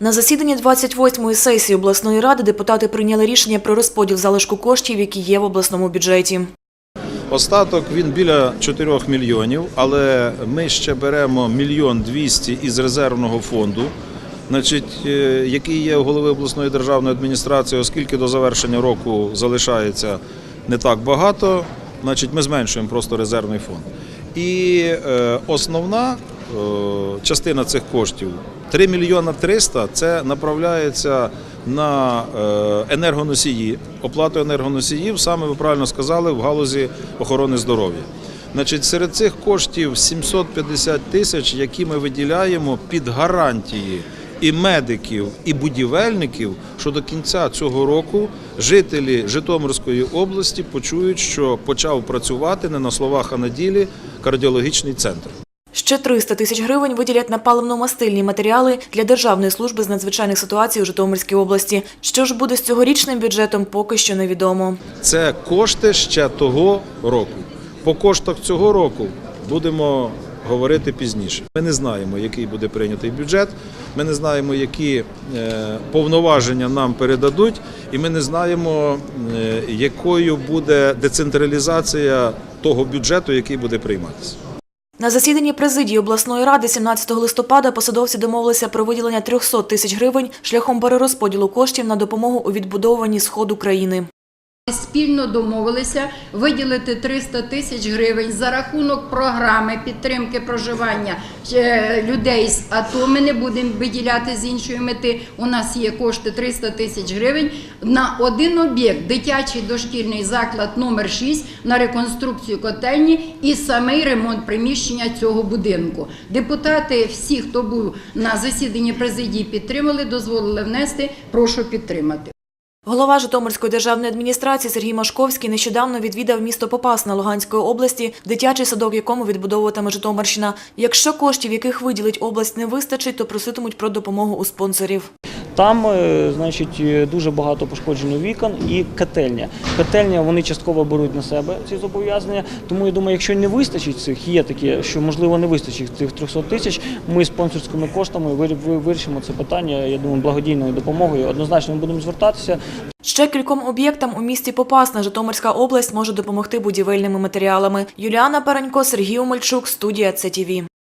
На засіданні 28-ї сесії обласної ради депутати прийняли рішення про розподіл залишку коштів, які є в обласному бюджеті. Остаток він біля 4 мільйонів, але ми ще беремо мільйон 200 із резервного фонду, значить, е, який є у голови обласної державної адміністрації, оскільки до завершення року залишається не так багато, значить ми зменшуємо просто резервний фонд. І е, основна частина цих коштів 3 мільйона 300 – це направляється на е, енергоносії, оплату енергоносіїв, саме ви правильно сказали, в галузі охорони здоров'я. Значить, серед цих коштів 750 тисяч, які ми виділяємо під гарантії і медиків, і будівельників, що до кінця цього року жителі Житомирської області почують, що почав працювати не на словах, а на ділі кардіологічний центр. Ще 300 тисяч гривень виділять на паливно-мастильні матеріали для Державної служби з надзвичайних ситуацій у Житомирській області. Що ж буде з цьогорічним бюджетом, поки що невідомо. Це кошти ще того року. По коштах цього року будемо говорити пізніше. Ми не знаємо, який буде прийнятий бюджет. Ми не знаємо, які е, повноваження нам передадуть, і ми не знаємо, е, якою буде децентралізація того бюджету, який буде прийматися. На засіданні президії обласної ради 17 листопада посадовці домовилися про виділення 300 тисяч гривень шляхом перерозподілу коштів на допомогу у відбудовуванні сходу країни. Спільно домовилися виділити 300 тисяч гривень за рахунок програми підтримки проживання е, людей з АТО. Ми не будемо виділяти з іншої мети. У нас є кошти 300 тисяч гривень на один об'єкт дитячий дошкільний заклад номер 6 на реконструкцію котельні і самий ремонт приміщення цього будинку. Депутати, всі, хто був на засіданні президії, підтримали, дозволили внести. Прошу підтримати. Голова Житомирської державної адміністрації Сергій Машковський нещодавно відвідав місто Попасна Луганської області, дитячий садок, якому відбудовуватиме Житомирщина. Якщо коштів, яких виділить область, не вистачить, то проситимуть про допомогу у спонсорів. Там, е, значить, е, дуже багато пошкоджено вікон і котельня. Котельня вони частково беруть на себе ці зобов'язання. Тому я думаю, якщо не вистачить цих, є таке, що можливо не вистачить цих 300 тисяч. Ми спонсорськими коштами вирішимо це питання. Я думаю, благодійною допомогою. Однозначно ми будемо звертатися. Ще кільком об'єктам у місті Попасна Житомирська область може допомогти будівельними матеріалами. Юліана Паранько, Сергій Омельчук, студія ЦТВ.